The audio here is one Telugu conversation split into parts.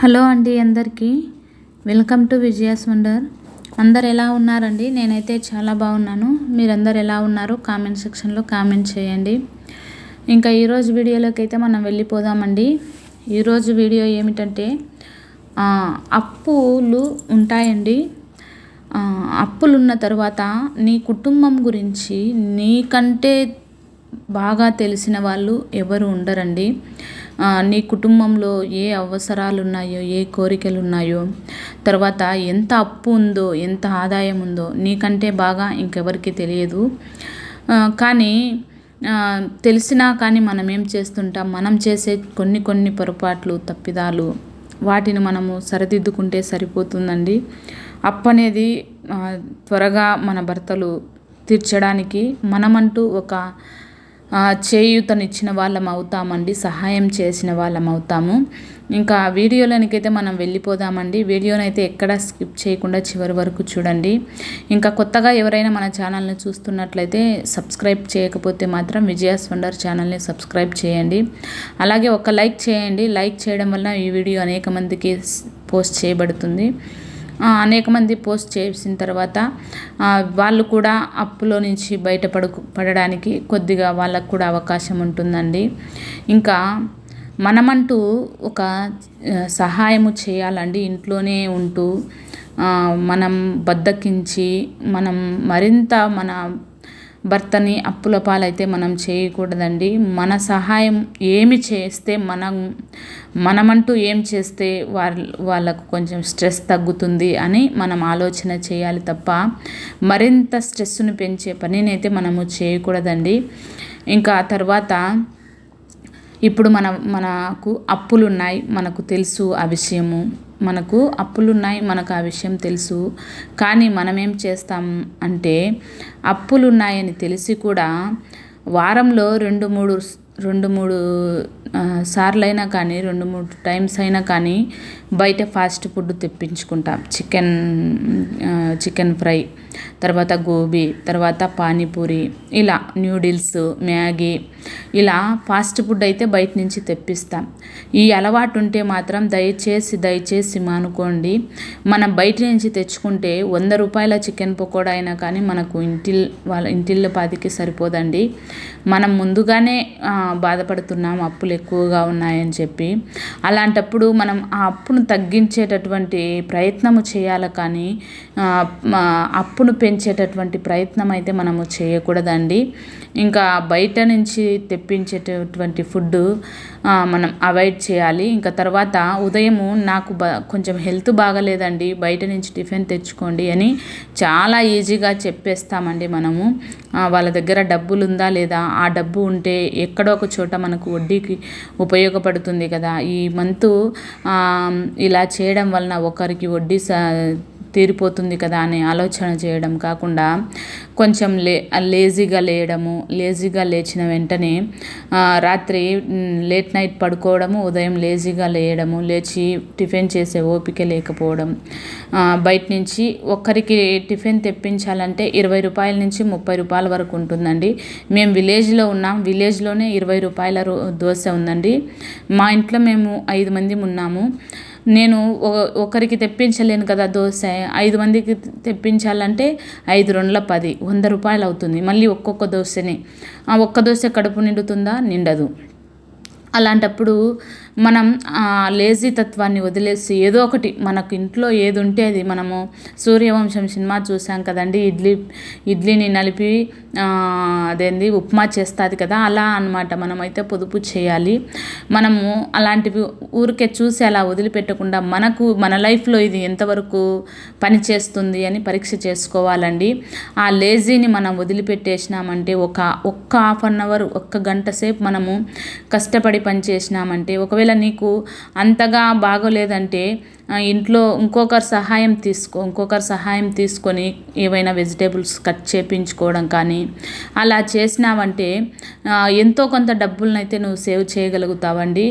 హలో అండి అందరికీ. Welcome to Vijaya's wonder. అందరు ఎలా ఉన్నారండి? నేనైతే చాలా బాగున్నాను. మీరందరు ఎలా ఉన్నారు? కామెంట్ సెక్షన్లో కామెంట్ చేయండి. ఇంకా ఈరోజు వీడియోలోకి అయితే మనం వెళ్ళిపోదామండి. ఈరోజు వీడియో ఏమిటంటే అప్పులు ఉంటాయండి. అప్పులున్న తర్వాత నీ కుటుంబం గురించి నీకంటే బాగా తెలిసిన వాళ్ళు ఎవరు ఉండరండి. నీ కుటుంబంలో ఏ అవసరాలు ఉన్నాయో ఏ కోరికలు ఉన్నాయో తర్వాత ఎంత అప్పు ఉందో ఎంత ఆదాయం ఉందో నీకంటే బాగా ఇంకెవరికి తెలియదు. కానీ తెలిసినా కానీ మనం ఏం చేస్తుంటాం? మనం చేసే కొన్ని కొన్ని పొరపాట్లు తప్పిదాలు వాటిని మనము సరిదిద్దుకుంటే సరిపోతుందండి. అప్పు అనేది త్వరగా మన భర్తలు తీర్చడానికి మనమంటూ ఒక చేయూతనిచ్చిన వాళ్ళం అవుతామండి సహాయం చేసిన వాళ్ళం అవుతాము ఇంకా వీడియోలోనికైతే మనం వెళ్ళిపోదామండి. వీడియోనైతే ఎక్కడ స్కిప్ చేయకుండా చివరి వరకు చూడండి. ఇంకా కొత్తగా ఎవరైనా మన ఛానల్ని చూస్తున్నట్లయితే సబ్స్క్రైబ్ చేయకపోతే మాత్రం విజయాస్ వండర్ ఛానల్ని సబ్స్క్రైబ్ చేయండి. అలాగే ఒక లైక్ చేయండి. లైక్ చేయడం వల్ల ఈ వీడియో అనేక మందికి పోస్ట్ చేయబడుతుంది. అనేక మంది పోస్ట్ చేసిన తర్వాత వాళ్ళు కూడా అప్పులో నుంచి బయటపడు పడడానికి కొద్దిగా వాళ్ళకు కూడా అవకాశం ఉంటుందండి. ఇంకా మనమంటూ ఒక సహాయము చేయాలండి. ఇంట్లోనే ఉంటూ మనం బద్దకించి మనం మరింత మన భర్తని అప్పుల పాలైతే మనం చేయకూడదండి. మన సహాయం ఏమి చేస్తే మనం మనమంటూ ఏం చేస్తే వాళ్ళ వాళ్ళకు కొంచెం స్ట్రెస్ తగ్గుతుంది అని మనం ఆలోచన చేయాలి తప్ప మరింత స్ట్రెస్ను పెంచే పనినైతే మనము చేయకూడదండి. ఇంకా తర్వాత ఇప్పుడు మన మనకు అప్పులు ఉన్నాయి మనకు తెలుసు ఆ విషయము. మనకు అప్పులున్నాయి మనకు ఆ విషయం తెలుసు. కానీ మనం ఏం చేస్తాం అంటే అప్పులున్నాయని తెలిసి కూడా వారంలో రెండు మూడు రెండు మూడు సార్లు సార్లైనా కానీ రెండు మూడు టైమ్స్ అయినా కానీ బయట ఫాస్ట్ ఫుడ్ తెప్పించుకుంటాం. చికెన్ చికెన్ ఫ్రై తర్వాత గోబీ తర్వాత పానీపూరి ఇలా న్యూడిల్స్ మ్యాగీ ఇలా ఫాస్ట్ ఫుడ్ అయితే బయట నుంచి తెప్పిస్తాం. ఈ అలవాటు ఉంటే మాత్రం దయచేసి దయచేసి మానుకోండి. మనం బయట నుంచి తెచ్చుకుంటే వంద రూపాయల చికెన్ పకోడా అయినా కానీ మనకు ఇంటి వాళ్ళ ఇంటిల్ల పాదికి సరిపోదండి. మనం ముందుగానే బాధపడుతున్నాం అప్పులు ఎక్కువగా ఉన్నాయని చెప్పి. అలాంటప్పుడు మనం ఆ అప్పును తగ్గించేటటువంటి ప్రయత్నము చేయాలి కానీ అప్పును పెంచేటటువంటి ప్రయత్నం అయితే మనము చేయకూడదండి. ఇంకా బయట నుంచి తెప్పించేటటువంటి ఫుడ్ మనం అవాయిడ్ చేయాలి. ఇంకా తర్వాత ఉదయము నాకు బ కొంచెం హెల్త్ బాగలేదండి బయట నుంచి టిఫిన్ తెచ్చుకోండి అని చాలా ఈజీగా చెప్పేస్తామండి మనము. వాళ్ళ దగ్గర డబ్బులు ఉందా లేదా ఆ డబ్బు ఉంటే ఎక్కడో ఒక చోట మనకు వడ్డీకి ఉపయోగపడుతుంది కదా. ఈ మంతు ఇలా చేయడం వలన ఒకరికి వడ్డీ స తీరిపోతుంది కదా అనే ఆలోచన చేయడం కాకుండా కొంచెం లే లేజీగా లేయడము లేజీగా లేచిన వెంటనే రాత్రి లేట్ నైట్ పడుకోవడము ఉదయం లేజీగా లేయడము లేచి టిఫిన్ చేసే ఓపిక లేకపోవడం బయట నుంచి ఒక్కరికి టిఫిన్ తెప్పించాలంటే ఇరవై రూపాయల నుంచి ముప్పై రూపాయల వరకు ఉంటుందండి. మేము విలేజ్లో ఉన్నాం విలేజ్లోనే ఇరవై రూపాయల రో- దోశ ఉందండి. మా ఇంట్లో మేము ఐదు మంది ఉన్నాము. నేను ఒ- ఒకరికి తెప్పించలేను కదా దోశ. ఐదు మందికి తెప్పించాలంటే ఐదు రెండుల పది వంద రూపాయలు అవుతుంది మళ్ళీ ఒక్కొక్క దోశని. ఆ ఒక్క దోశ కడుపు నిండుతుందా? నిండదు. అలాంటప్పుడు మనం ఆ లేజీ తత్వాన్ని వదిలేసి ఏదో ఒకటి మనకు ఇంట్లో ఏది ఉంటే అది మనము సూర్యవంశం సినిమా చూసాం కదండి ఇడ్లీ ఇడ్లీని నలిపి అదేంది ఉప్మా చేస్తుంది కదా అలా అన్నమాట మనమైతే పొదుపు చేయాలి. మనము అలాంటివి ఊరికే చూసి అలా వదిలిపెట్టకుండా మనకు మన లైఫ్లో ఇది ఎంతవరకు పనిచేస్తుంది అని పరీక్ష చేసుకోవాలండి. ఆ లేజీని మనం వదిలిపెట్టేసినామంటే ఒక ఒక్క హాఫ్ అన్ అవర్ ఒక్క గంట సేపు మనము కష్టపడి పని చేసినామంటే ఒకవేళ నీకు అంతగా బాగోలేదంటే ఇంట్లో ఇంకొకరి సహాయం తీసుకో ఇంకొకరి సహాయం తీసుకొని ఏవైనా వెజిటేబుల్స్ కట్ చేపించుకోవడం కానీ అలా చేసినావంటే ఎంతో కొంత డబ్బులనైతే అయితే నువ్వు సేవ్ చేయగలుగుతావండి.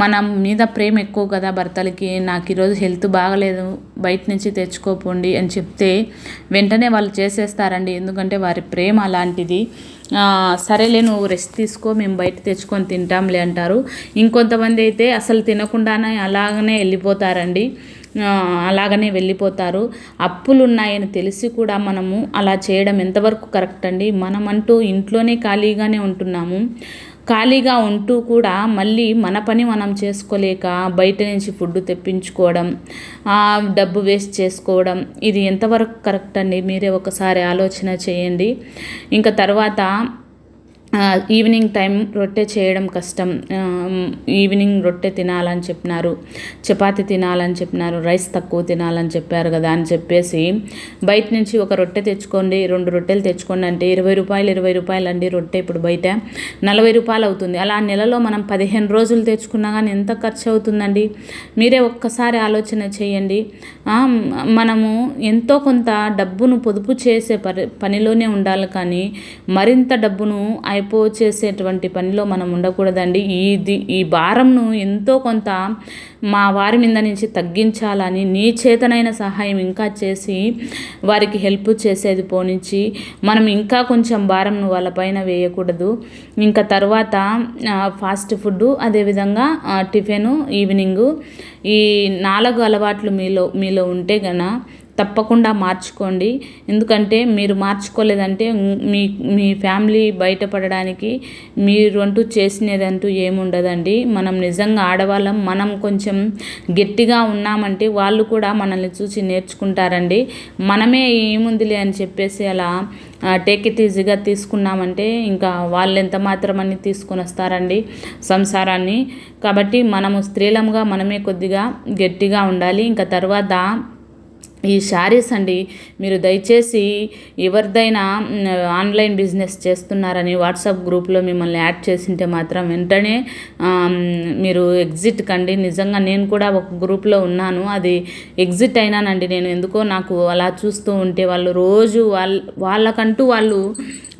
మన మీద ప్రేమ ఎక్కువ కదా భర్తలకి నాకు ఈరోజు హెల్త్ బాగలేదు బయట నుంచి తెచ్చుకోపోండి అని చెప్తే వెంటనే వాళ్ళు చేసేస్తారండి. ఎందుకంటే వారి ప్రేమ అలాంటిది. సరేలే నువ్వు రెస్ట్ తీసుకో మేము బయట తెచ్చుకొని తింటాంలే అంటారు. ఇంకొంతమంది అయితే అసలు తినకుండానే అలాగనే వెళ్ళిపోతారండి. అలాగనే వెళ్ళిపోతారు. అప్పులు ఉన్నాయని తెలిసి కూడా మనము అలా చేయడం ఎంతవరకు కరెక్ట్ అండి? మనమంటూ ఇంట్లోనే ఖాళీగానే ఉంటున్నాము. ఖాళీగా ఉంటూ కూడా మళ్ళీ మన పని మనం చేసుకోలేక బయట నుంచి ఫుడ్ తెప్పించుకోవడం డబ్బు వేస్ట్ చేసుకోవడం ఇది ఎంతవరకు కరెక్ట్ అండి? మీరే ఒకసారి ఆలోచన చేయండి. ఇంకా తర్వాత ఈవినింగ్ టైం రొట్టె చేయడం కష్టం. ఈవినింగ్ రొట్టె తినాలని చెప్పినారు. చపాతి తినాలని చెప్పినారు. రైస్ తక్కువ తినాలని చెప్పారు కదా అని చెప్పేసి బయట నుంచి ఒక రొట్టె తెచ్చుకోండి రెండు రొట్టెలు తెచ్చుకోండి అంటే ఇరవై రూపాయలు ఇరవై రూపాయలు అండి రొట్టె ఇప్పుడు బయట. నలభై రూపాయలు అవుతుంది. అలా నెలలో మనం పదిహేను రోజులు తెచ్చుకున్నా కానీ ఎంత ఖర్చు అవుతుందండి? మీరే ఒక్కసారి ఆలోచన చేయండి. మనము ఎంతో కొంత డబ్బును పొదుపు చేసే పని పనిలోనే ఉండాలి కానీ మరింత డబ్బును అయిపో చేసేటువంటి పనిలో మనం ఉండకూడదండి. ఇది ఈ భారంను ఎంతో కొంత మా వారి మీద నుంచి తగ్గించాలని నీ చేతనైన సహాయం ఇంకా చేసి వారికి హెల్ప్ చేసేది పోనించి మనం ఇంకా కొంచెం భారంను వాళ్ళపైన వేయకూడదు. ఇంకా తర్వాత ఫాస్ట్ ఫుడ్ అదేవిధంగా టిఫిన్ టిఫిను ఈ నాలుగు అలవాట్లు మీలో మీలో ఉంటే గన తప్పకుండా మార్చుకోండి. ఎందుకంటే మీరు మార్చుకోలేదంటే మీ మీ ఫ్యామిలీ బయటపడడానికి మీరు అంటూ చేసినదంటూ ఏముండదండి. మనం నిజంగా ఆడవాళ్ళం మనం కొంచెం గట్టిగా ఉన్నామంటే వాళ్ళు కూడా మనల్ని చూసి నేర్చుకుంటారండి. మనమే ఏముందిలే అని చెప్పేసి అలా టేక్ ఇట్ ఈజీగా తీసుకున్నామంటే ఇంకా వాళ్ళు ఎంత మాత్రమని తీసుకొని వస్తారండి సంసారాన్ని. కాబట్టి మనము స్త్రీలంగా మనమే కొద్దిగా గట్టిగా ఉండాలి. ఇంకా తర్వాత ఈ శారీస్ అండి మీరు దయచేసి ఎవరిదైనా ఆన్లైన్ బిజినెస్ చేస్తున్నారని వాట్సాప్ గ్రూప్లో మిమ్మల్ని యాడ్ చేసింటే మాత్రం వెంటనే మీరు ఎగ్జిట్ కండి. నిజంగా నేను కూడా ఒక గ్రూప్లో ఉన్నాను. అది ఎగ్జిట్ అయినానండి నేను. ఎందుకో నాకు అలా చూస్తూ ఉంటే వాళ్ళు రోజు వాళ్ళ వాళ్ళకంటూ వాళ్ళు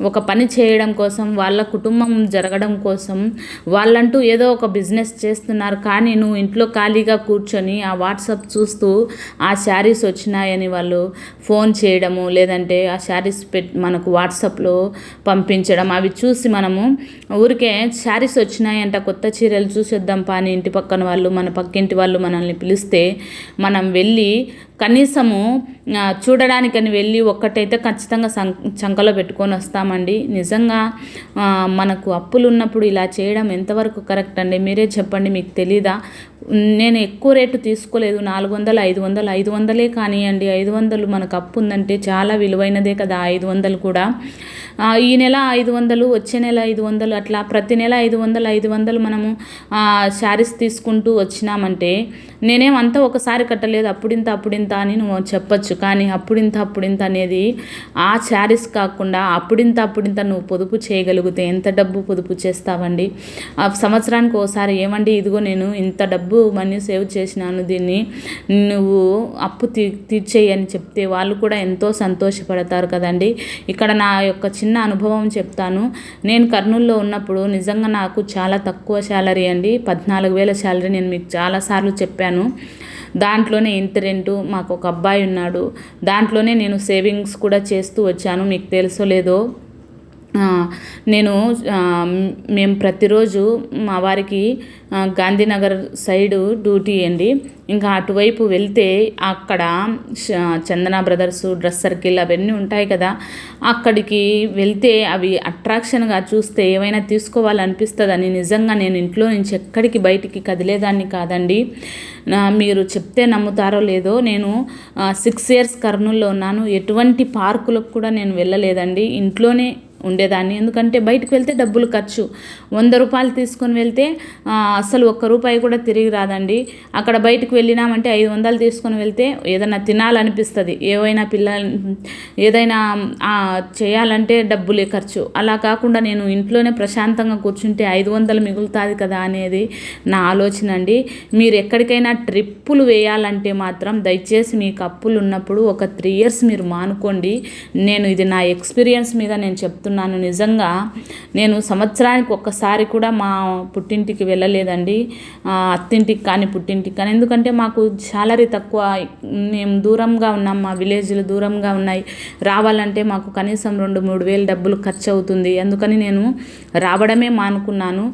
ఒక పని చేయడం కోసం వాళ్ళ కుటుంబం జరగడం కోసం వాళ్ళంటూ ఏదో ఒక బిజినెస్ చేస్తున్నారు. కానీ నువ్వు ఇంట్లో ఖాళీగా కూర్చొని ఆ వాట్సాప్ చూస్తూ ఆ శారీస్ వచ్చిన వచ్చినాయని వాళ్ళు ఫోన్ చేయడము లేదంటే ఆ శారీస్ పెట్ మనకు వాట్సాప్లో పంపించడం అవి చూసి మనము ఊరికే శారీస్ వచ్చినాయంట కొత్త చీరలు చూసేద్దాం పాని ఇంటి పక్కన వాళ్ళు మన పక్కింటి వాళ్ళు మనల్ని పిలిస్తే మనం వెళ్ళి కనీసము చూడడానికని వెళ్ళి ఒక్కటైతే ఖచ్చితంగా సం చంకలో పెట్టుకొని వస్తామండి. నిజంగా మనకు అప్పులు ఉన్నప్పుడు ఇలా చేయడం ఎంతవరకు కరెక్ట్ అండి? మీరే చెప్పండి మీకు తెలీదా? నేను ఎక్కువ రేటు తీసుకోలేదు నాలుగు వందలు ఐదు వందలు ఐదు వందలే కానీ కానివ్వండి ఐదు వందలు మనకు అప్పు ఉందంటే చాలా విలువైనదే కదా. ఐదు వందలు కూడా. ఈ నెల ఐదు వందలు వచ్చే నెల ఐదు వందలు అట్లా ప్రతి నెల ఐదు వందలు ఐదు వందలు మనము శారీస్ తీసుకుంటూ వచ్చినామంటే నేనేమంతా ఒకసారి కట్టలేదు అప్పుడింత అప్పుడింత అని నువ్వు చెప్పొచ్చు. కానీ అప్పుడింత అప్పుడింత అనేది ఆ శారీస్ కాకుండా అప్పుడింత అప్పుడింత నువ్వు పొదుపు చేయగలిగితే ఎంత డబ్బు పొదుపు చేస్తావండి? సంవత్సరానికి ఒకసారి ఏమండి ఇదిగో నేను ఇంత డబ్బు మనీ సేవ్ చేసినాను దీన్ని నువ్వు అప్పు తీ తీర్చేయని చెప్తే వాళ్ళు కూడా ఎంతో సంతోషపడతారు కదండి. ఇక్కడ నా యొక్క చిన్న అనుభవం చెప్తాను. నేను కర్నూలులో ఉన్నప్పుడు నిజంగా నాకు చాలా తక్కువ శాలరీ అండి. పద్నాలుగు వేల శాలరీ నేను మీకు చాలాసార్లు చెప్పాను. దాంట్లోనే ఇంత రెంటు మాకు ఒక అబ్బాయి ఉన్నాడు. దాంట్లోనే నేను సేవింగ్స్ కూడా చేస్తూ వచ్చాను. మీకు తెలుసో లేదో? నేను మేము ప్రతిరోజు మా వారికి గాంధీనగర్ సైడు డ్యూటీ అండి. ఇంకా అటువైపు వెళ్తే అక్కడ చందన బ్రదర్స్ డ్రెస్ సర్కిల్ అవన్నీ ఉంటాయి కదా. అక్కడికి వెళ్తే అవి అట్రాక్షన్గా చూస్తే ఏమైనా తీసుకోవాలనిపిస్తుందని నిజంగా నేను ఇంట్లో నుంచి ఎక్కడికి బయటికి కదిలేదాన్ని కాదండి. మీరు చెప్తే నమ్ముతారో లేదో నేను సిక్స్ ఇయర్స్ కర్నూల్లో ఉన్నాను. ఎటువంటి పార్కులకు కూడా నేను వెళ్ళలేదండి. ఇంట్లోనే ఉండేదాన్ని. ఎందుకంటే బయటకు వెళ్తే డబ్బులు ఖర్చు. వంద రూపాయలు తీసుకొని వెళ్తే అసలు ఒక్క రూపాయి కూడా తిరిగి రాదండి. అక్కడ బయటకు వెళ్ళినామంటే ఐదు వందలు తీసుకొని వెళ్తే ఏదైనా తినాలనిపిస్తుంది. ఏవైనా పిల్ల ఏదైనా చేయాలంటే డబ్బులే ఖర్చు. అలా కాకుండా నేను ఇంట్లోనే ప్రశాంతంగా కూర్చుంటే ఐదు వందలు మిగులుతుంది కదా అనేది నా ఆలోచన అండి. మీరు ఎక్కడికైనా ట్రిప్పులు వేయాలంటే మాత్రం దయచేసి మీకు అప్పులు ఉన్నప్పుడు ఒక త్రీ ఇయర్స్ మీరు మానుకోండి. నేను ఇది నా ఎక్స్పీరియన్స్ మీద నేను చెప్తున్నాను చెప్తున్నాను. నిజంగా నేను సంవత్సరానికి ఒక్కసారి కూడా మా పుట్టింటికి వెళ్ళలేదండి. అత్తింటికి కానీ పుట్టింటికి కానీ. ఎందుకంటే మాకు శాలరీ తక్కువ. మేము దూరంగా ఉన్నాం. మా విలేజ్లు దూరంగా ఉన్నాయి. రావాలంటే మాకు కనీసం రెండు మూడు వేలు డబ్బులు ఖర్చు అవుతుంది అందుకని నేను రావడమే మానుకున్నాను.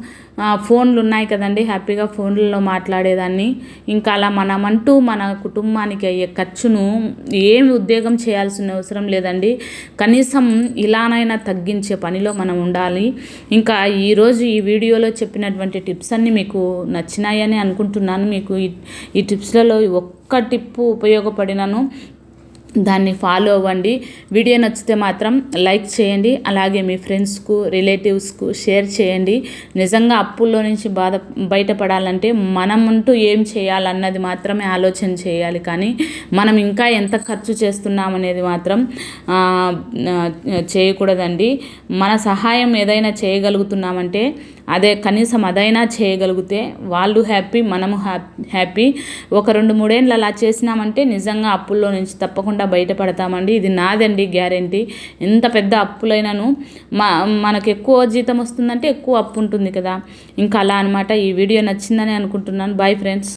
ఫోన్లు ఉన్నాయి కదండి. హ్యాపీగా ఫోన్లలో మాట్లాడేదాన్ని. ఇంకా అలా మనమంటూ మన కుటుంబానికి అయ్యే ఖర్చును ఏమి ఉద్యోగం చేయాల్సిన అవసరం లేదండి. కనీసం ఇలానైనా తగ్గించే పనిలో మనం ఉండాలి. ఇంకా ఈరోజు ఈ వీడియోలో చెప్పినటువంటి టిప్స్ అన్నీ మీకు నచ్చినాయని అనుకుంటున్నాను. మీకు ఈ ఈ టిప్స్లలో ఒక్క టిప్పు ఉపయోగపడినను. దాన్ని ఫాలో అవ్వండి. వీడియో నచ్చితే మాత్రం లైక్ చేయండి. అలాగే మీ ఫ్రెండ్స్కు రిలేటివ్స్కు షేర్ చేయండి. నిజంగా అప్పుల్లో నుంచి బాధ బయటపడాలంటే మనం అంటూ ఏం చేయాలన్నది మాత్రమే ఆలోచన చేయాలి. కానీ మనం ఇంకా ఎంత ఖర్చు చేస్తున్నాం అనేది మాత్రం చేయకూడదండి. మన సహాయం ఏదైనా చేయగలుగుతున్నామంటే అదే కనీసం అదైనా చేయగలిగితే వాళ్ళు హ్యాపీ మనము హ్యాపీ ఒక రెండు మూడేళ్ళు అలా చేసినామంటే నిజంగా అప్పుల్లో నుంచి తప్పకుండా బయటపడతామండి. ఇది నాదండి గ్యారంటీ. ఎంత పెద్ద అప్పులైనను. మా మనకు ఎక్కువ జీతం వస్తుందంటే ఎక్కువ అప్పు ఉంటుంది కదా. ఇంకా అలా అనమాట ఈ వీడియో నచ్చిందని అనుకుంటున్నాను. Bye friends.